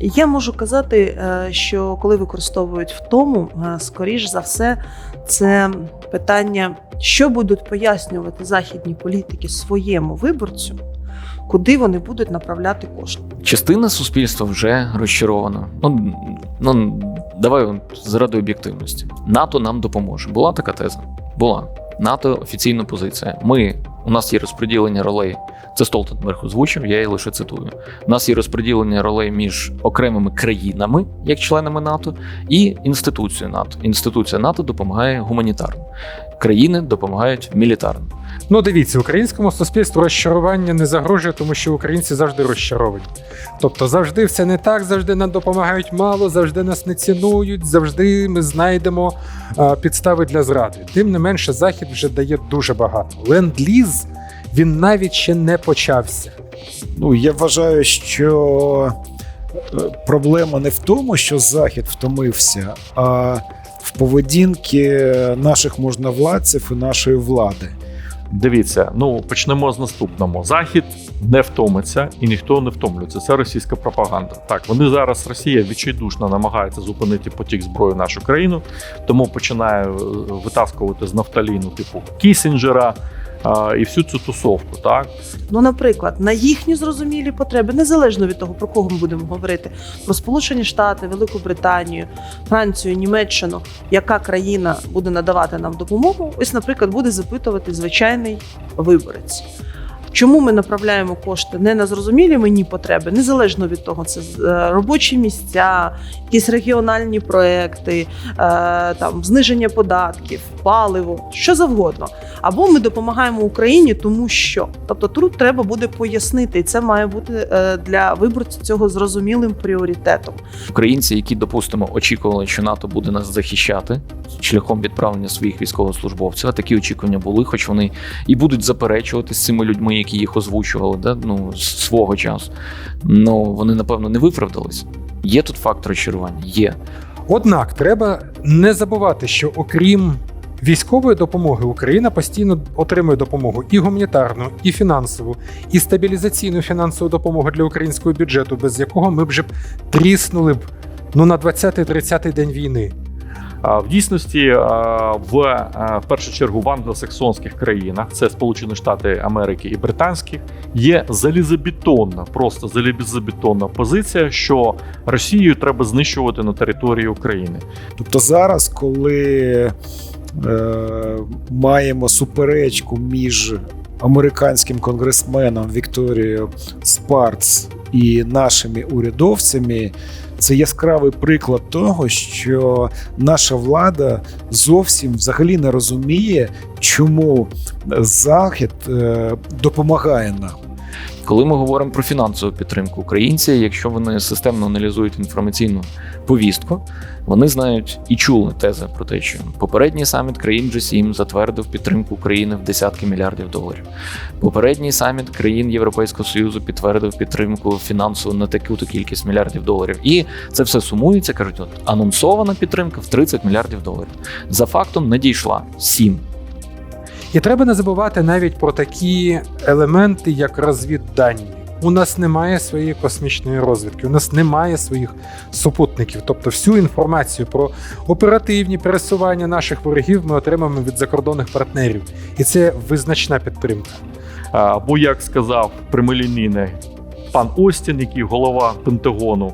Я можу казати, е, що коли використовують втому, е, скоріш за все, це питання, що будуть пояснювати західні політики своєму виборцю, куди вони будуть направляти кошти. Частина суспільства вже розчарована. Ну, ну давай заради об'єктивності. НАТО нам допоможе. Була така теза? Була. НАТО офіційна позиція. Ми, у нас є розподілення ролей. Це Столтенберг озвучив, я її лише цитую. У нас є розподілення ролей між окремими країнами, як членами НАТО, і інституцією НАТО. Інституція НАТО допомагає гуманітарно. Країни допомагають мілітарно. Ну, дивіться, українському суспільству розчарування не загрожує, тому що українці завжди розчаровані. Тобто завжди все не так, завжди нам допомагають мало, завжди нас не цінують, завжди ми знайдемо а, підстави для зради. Тим не менше, захід вже дає дуже багато. Ленд-ліз він навіть ще не почався. Ну, я вважаю, що е, проблема не в тому, що Захід втомився, а в поведінці наших можновладців і нашої влади. Дивіться, ну почнемо з наступного. Захід не втомиться і ніхто не втомлюється. Це російська пропаганда. Так, вони зараз Росія відчайдушно намагається зупинити потік зброї в нашу країну, тому починає е, витаскувати з нафталіну, типу Кісінджера і всю цю тусовку. Так Ну, наприклад, на їхні зрозумілі потреби, незалежно від того, про кого ми будемо говорити, про Сполучені Штати, Велику Британію, Францію, Німеччину, яка країна буде надавати нам допомогу, ось, наприклад, буде запитувати звичайний виборець. Чому ми направляємо кошти не на зрозумілі мені потреби, незалежно від того, це е, робочі місця, якісь регіональні проекти, е, там зниження податків, паливо, що завгодно. Або ми допомагаємо Україні, тому що тобто тут треба буде пояснити, і це має бути е, для виборців цього зрозумілим пріоритетом. Українці, які, допустимо, очікували, що НАТО буде нас захищати шляхом відправлення своїх військовослужбовців. Такі очікування були, хоч вони і будуть заперечувати з цими людьми, які їх озвучували, да? ну, свого часу. Ну вони напевно не виправдались. Є тут факт розчарування? Є. Однак треба не забувати, що окрім військової допомоги, Україна постійно отримує допомогу і гуманітарну, і фінансову, і стабілізаційну фінансову допомогу для українського бюджету, без якого ми б вже тріснули б ну на 20-30 день війни. В дійсності, в в першу чергу в англосаксонських країнах, це Сполучені Штати Америки і Британських, є залізобетонна, просто залізобетонна позиція, що Росію треба знищувати на території України. Тобто зараз, коли е, маємо суперечку між американським конгресменом Вікторією Спарц і нашими урядовцями, це яскравий приклад того, що наша влада зовсім взагалі не розуміє, чому Захід е, допомагає нам. Коли ми говоримо про фінансову підтримку українці, якщо вони системно аналізують інформаційну повістку, вони знають і чули тези про те, що попередній саміт країн G7 затвердив підтримку України в десятки мільярдів доларів. Попередній саміт країн Європейського Союзу підтвердив підтримку фінансову на таку-то кількість мільярдів доларів. І це все сумується. кажуть, от анонсована підтримка в 30 мільярдів доларів. За фактом надійшла 7. І треба не забувати навіть про такі елементи, як розвіддані. У нас немає своєї космічної розвідки, у нас немає своїх супутників. Тобто, всю інформацію про оперативні пересування наших ворогів ми отримаємо від закордонних партнерів, і це визначна підтримка. Або як сказав прямолінійний пан Остін, який голова Пентагону,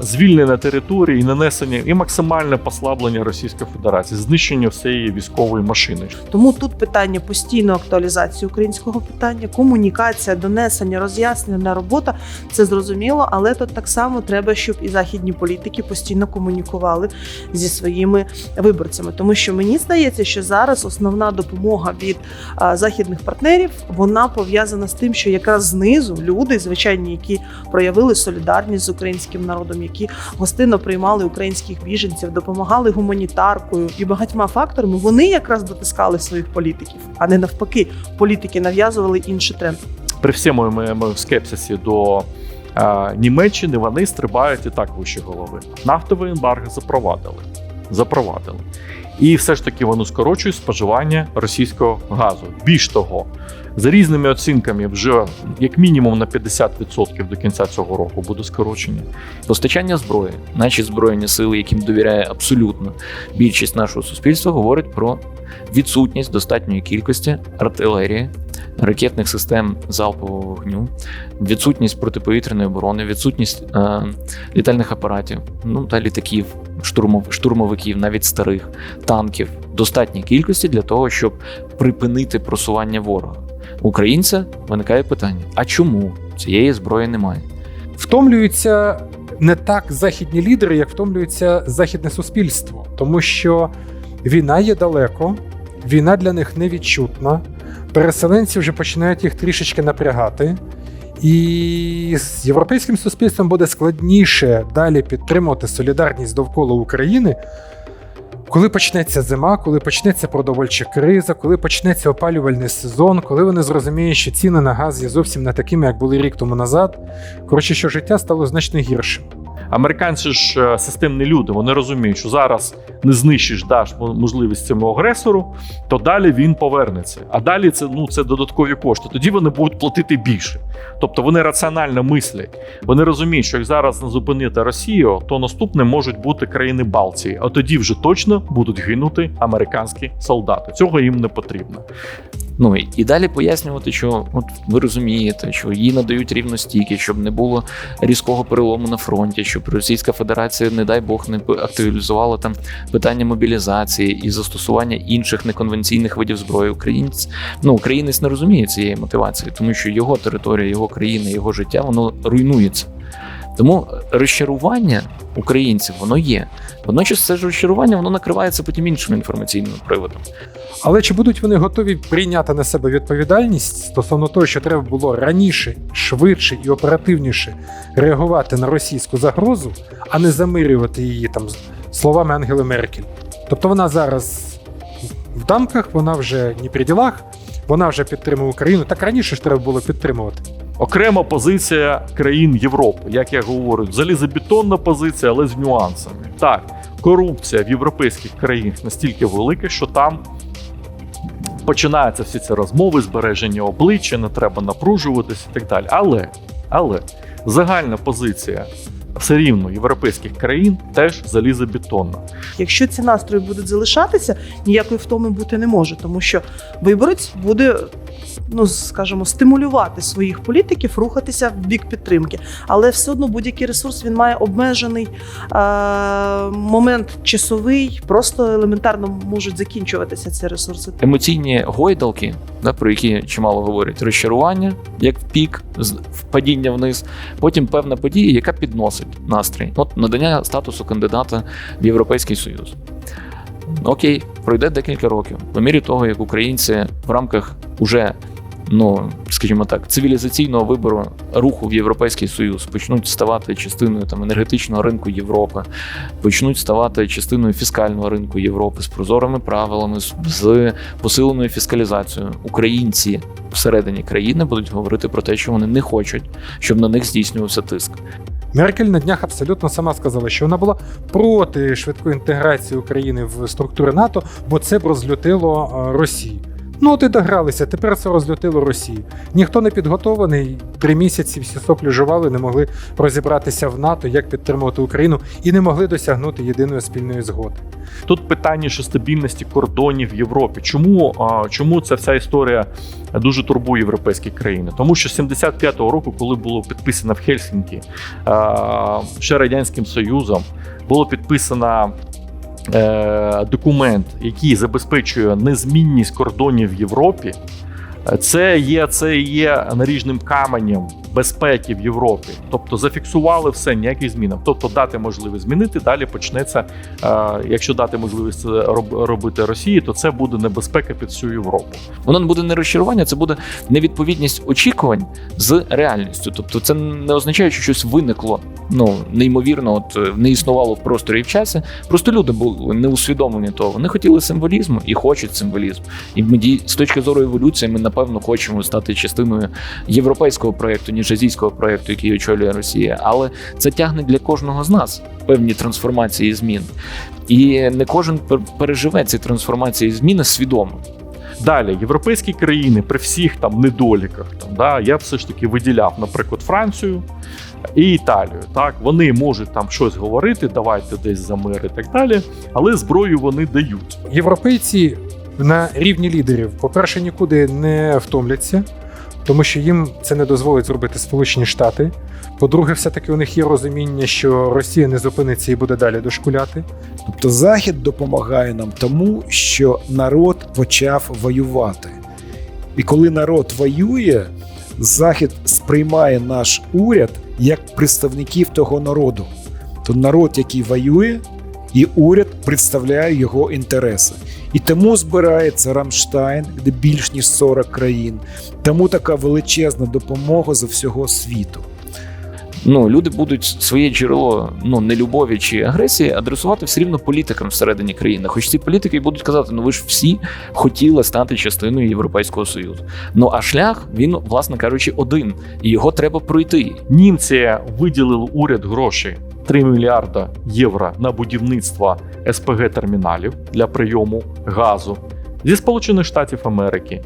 звільнення території і нанесення і максимальне послаблення Російської Федерації, знищення всієї військової машини. Тому тут питання постійної актуалізації українського питання, комунікація, донесення, роз'яснення, робота це зрозуміло, але тут так само треба, щоб і західні політики постійно комунікували зі своїми виборцями. Тому що мені здається, що зараз основна допомога від а, західних партнерів вона пов'язана з тим, що якраз знизу люди, звичайні, які проявили солідарність з українським народом, які гостинно приймали українських біженців, допомагали гуманітаркою і багатьма факторами, вони якраз дотискали своїх політиків, а не навпаки, політики нав'язували інший тренд. При всьому моєму скепсисі до е, Німеччини вони стрибають і так вище голови. Нафтовий ембарго запровадили. запровадили. І все ж таки вони скорочують споживання російського газу. Більш того, за різними оцінками, вже як мінімум на 50% до кінця цього року буде скорочення. Постачання зброї, наші збройні сили, яким довіряє абсолютно більшість нашого суспільства, говорить про відсутність достатньої кількості артилерії, ракетних систем залпового вогню, відсутність протиповітряної оборони, відсутність е, літальних апаратів, ну та літаків, штурмов, штурмовиків, навіть старих танків, достатній кількості для того, щоб припинити просування ворога. Українця виникає питання: а чому цієї зброї немає? Втомлюються не так західні лідери, як втомлюється західне суспільство, тому що війна є далеко, війна для них невідчутна. Переселенці вже починають їх трішечки напрягати. І з європейським суспільством буде складніше далі підтримувати солідарність довкола України, коли почнеться зима, коли почнеться продовольча криза, коли почнеться опалювальний сезон, коли вони зрозуміють, що ціни на газ є зовсім не такими, як були рік тому назад. Коротше, що життя стало значно гіршим. Американці ж е, системні люди, вони розуміють, що зараз не знищиш, даш можливість цьому агресору, то далі він повернеться. А далі це ну це додаткові кошти. Тоді вони будуть платити більше. Тобто вони раціонально мислять. Вони розуміють, що як зараз не зупинити Росію, то наступне можуть бути країни Балтії. А тоді вже точно будуть гинути американські солдати. Цього їм не потрібно. Ну і далі пояснювати, що от ви розумієте, що їй надають рівно стільки, щоб не було різкого перелому на фронті, щоб Російська Федерація, не дай Бог, не активізувала там питання мобілізації і застосування інших неконвенційних видів зброї. Українець ну українець не розуміє цієї мотивації, тому що його територія, його країна, його життя воно руйнується. Тому розчарування українців воно є. Водночас це ж розчарування воно накривається потім іншим інформаційним приводом. Але чи будуть вони готові прийняти на себе відповідальність стосовно того, що треба було раніше, швидше і оперативніше реагувати на російську загрозу, а не замирювати її там словами Ангели Меркель? Тобто вона зараз в дамках, вона вже не при ділах, вона вже підтримує Україну. Так раніше ж треба було підтримувати. Окрема позиція країн Європи, як я говорю, залізобетонна позиція, але з нюансами. Так, корупція в європейських країнах настільки велика, що там починаються всі ці розмови, збереження обличчя, не треба напружуватись і так далі. Але, але загальна позиція все рівно європейських країн теж залізобетонна. Якщо ці настрої будуть залишатися, ніякої втоми бути не може, тому що виборець буде, ну скажімо, стимулювати своїх політиків рухатися в бік підтримки. Але все одно будь-який ресурс він має обмежений е- момент часовий, просто елементарно можуть закінчуватися ці ресурси. емоційні гойдалки, да, про які чимало говорять, розчарування, як в пік, впадіння вниз, потім певна подія, яка підносить настрій. От надання статусу кандидата в Європейський Союз. Окей, пройде декілька років. По мірі того, як українці в рамках уже, ну скажімо так, цивілізаційного вибору руху в Європейський Союз почнуть ставати частиною там енергетичного ринку Європи, почнуть ставати частиною фіскального ринку Європи з прозорими правилами, з, посиленою фіскалізацією. Українці всередині країни будуть говорити про те, що вони не хочуть, щоб на них здійснювався тиск. Меркель на днях абсолютно сама сказала, що вона була проти швидкої інтеграції України в структури НАТО, бо це б розлютило е, Росію. Ну, от і догралися, тепер це розлютило Росію. Ніхто не підготований. Три місяці всі соплі жували, не могли розібратися в НАТО, як підтримувати Україну, і не могли досягнути єдиної спільної згоди. Тут питання ще стабільності кордонів в Європі. Чому, чому ця вся історія дуже турбує європейські країни? Тому що 75-го року, коли було підписано в Хельсінкі ще радянським Союзом, було підписано. Е, Документ, який забезпечує незмінність кордонів в Європі, це є, це є наріжним каменем безпеки в Європі. Тобто зафіксували все, ніяких змін. Тобто дати можливість змінити, далі почнеться. Е, якщо дати можливість робити Росії, то це буде небезпека під всю Європу. Воно не буде не розчарування, це буде невідповідність очікувань з реальністю. Тобто, це не означає, що щось виникло ну неймовірно, от е, не існувало в просторі і в часі. Просто люди були не усвідомлені того. Вони хотіли символізму і хочуть символізм. І ми з точки зору еволюції, ми напевно хочемо стати частиною європейського проєкту, ніж азійського проєкту, який очолює Росія, але це тягне для кожного з нас певні трансформації і змін. І не кожен пер- переживе ці трансформації і зміни свідомо. Далі, європейські країни при всіх там недоліках, там, да, я все ж таки виділяв, наприклад, Францію і Італію. Так, вони можуть там щось говорити, давайте десь за мир і так далі, але зброю вони дають. Європейці на рівні лідерів, по-перше, нікуди не втомляться, тому що їм це не дозволить зробити Сполучені Штати. По-друге, все-таки у них є розуміння, що Росія не зупиниться і буде далі дошкуляти. Тобто Захід допомагає нам тому, що народ почав воювати. І коли народ воює, Захід сприймає наш уряд як представників того народу. То народ, який воює, і уряд представляє його інтереси. І тому збирається Рамштайн, де більш ніж 40 країн. Тому така величезна допомога з всього світу. Ну, люди будуть своє джерело ну нелюбові чи агресії адресувати все рівно політикам всередині країни. Хоч ці політики будуть казати, ну ви ж всі хотіли стати частиною Європейського союзу. Ну а шлях він, власне кажучи, один, і його треба пройти. Німці виділили уряд гроші 3 мільярда євро на будівництво СПГ терміналів для прийому газу зі Сполучених Штатів Америки,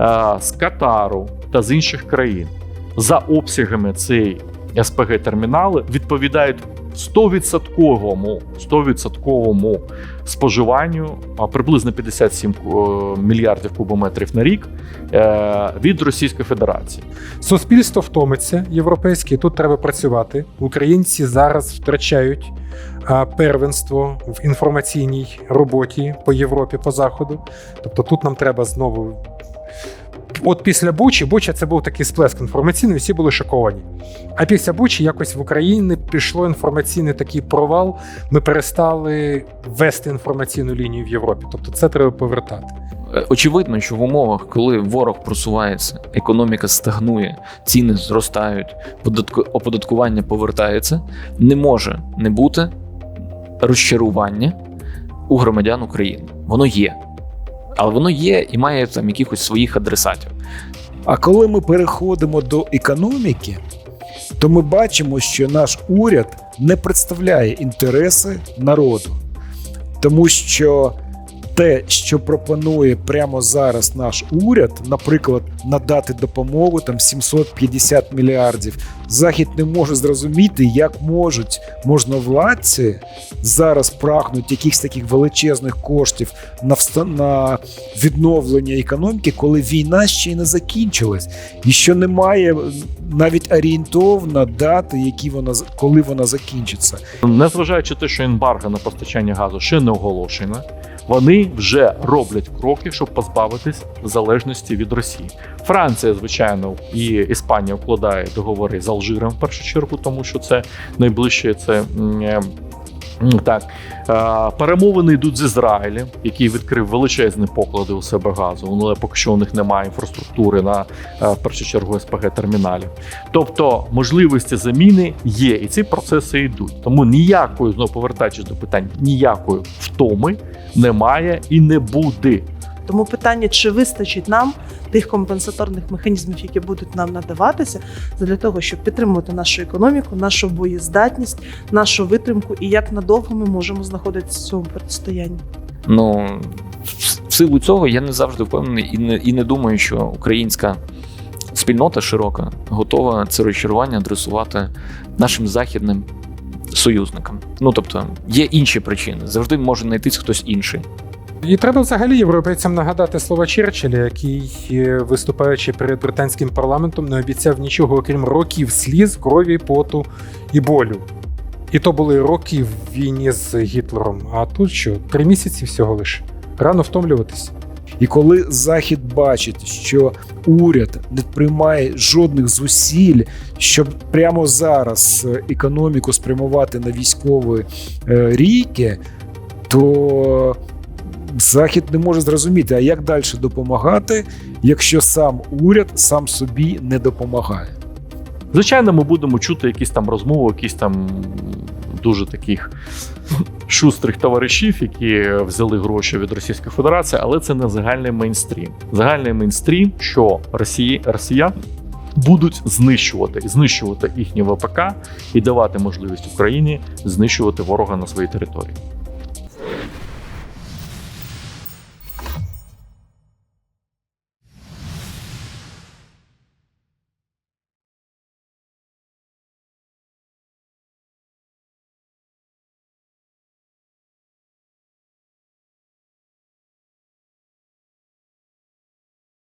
е, з Катару та з інших країн. За обсягами цієї СПГ термінали відповідають 100% 100% споживанню приблизно 57 е, мільярдів кубометрів на рік е, від Російської Федерації. Суспільство втомиться європейське, тут треба працювати. Українці зараз втрачають а, первенство в інформаційній роботі по Європі, по заходу. Тобто тут нам треба знову. От після Бучі, Буча це був такий сплеск інформаційний, всі були шоковані. А після Бучі якось в Україні пішло інформаційний такий провал. Ми перестали вести інформаційну лінію в Європі. Тобто це треба повертати. Е, Очевидно, що в умовах, коли ворог просувається, економіка стагнує, ціни зростають, податку- оподаткування повертається, не може не бути розчарування у громадян України. Воно є. Але воно є і має там якихось своїх адресатів. А коли ми переходимо до економіки, то ми бачимо, що наш уряд не представляє інтереси народу, тому що те, що пропонує прямо зараз наш уряд, наприклад, надати допомогу там 750 мільярдів, захід не може зрозуміти, як можуть можновладці зараз прагнуть якихось таких величезних коштів на на відновлення економіки, коли війна ще й не закінчилась, і що немає навіть орієнтовна дати, які вона коли вона закінчиться. Незважаючи те, що ембарго на постачання газу ще не оголошено, вони вже роблять кроки, щоб позбавитись залежності від Росії. Франція, звичайно, і Іспанія вкладає договори з Алжиром в першу чергу, тому що це найближче це. Так, перемовини йдуть з Ізраїлем, який відкрив величезні поклади у себе газу. Але поки що у них немає інфраструктури на е, в першу чергу СПГ терміналів. Тобто можливості заміни є, і ці процеси йдуть. Тому ніякої знову повертаючись до питань, ніякої втоми немає і не буде. Тому питання, чи вистачить нам тих компенсаторних механізмів, які будуть нам надаватися, для того, щоб підтримувати нашу економіку, нашу боєздатність, нашу витримку і як надовго ми можемо знаходитися в цьому протистоянні. Ну в- силу цього я не завжди впевнений і не, і не думаю, що українська спільнота широка готова це розчарування адресувати нашим західним союзникам. Ну тобто є інші причини, завжди може знайтись хтось інший. І треба взагалі європейцям нагадати слова Черчилля, який, е, виступаючи перед британським парламентом, не обіцяв нічого, окрім років сліз, крові, поту і болю. І то були роки в війні з Гітлером. А тут що? Три місяці всього лише. Рано втомлюватись. І коли Захід бачить, що уряд не приймає жодних зусиль, щоб прямо зараз е, економіку спрямувати на військові е, рійки, то Захід не може зрозуміти, а як далі допомагати, якщо сам уряд сам собі не допомагає. Звичайно, ми будемо чути якісь там розмови, якісь там дуже таких шустрих товаришів, які взяли гроші від Російської Федерації, але це не загальний мейнстрім. Загальний мейнстрім, що Росії, Росія будуть знищувати, знищувати їхні ВПК і давати можливість Україні знищувати ворога на своїй території.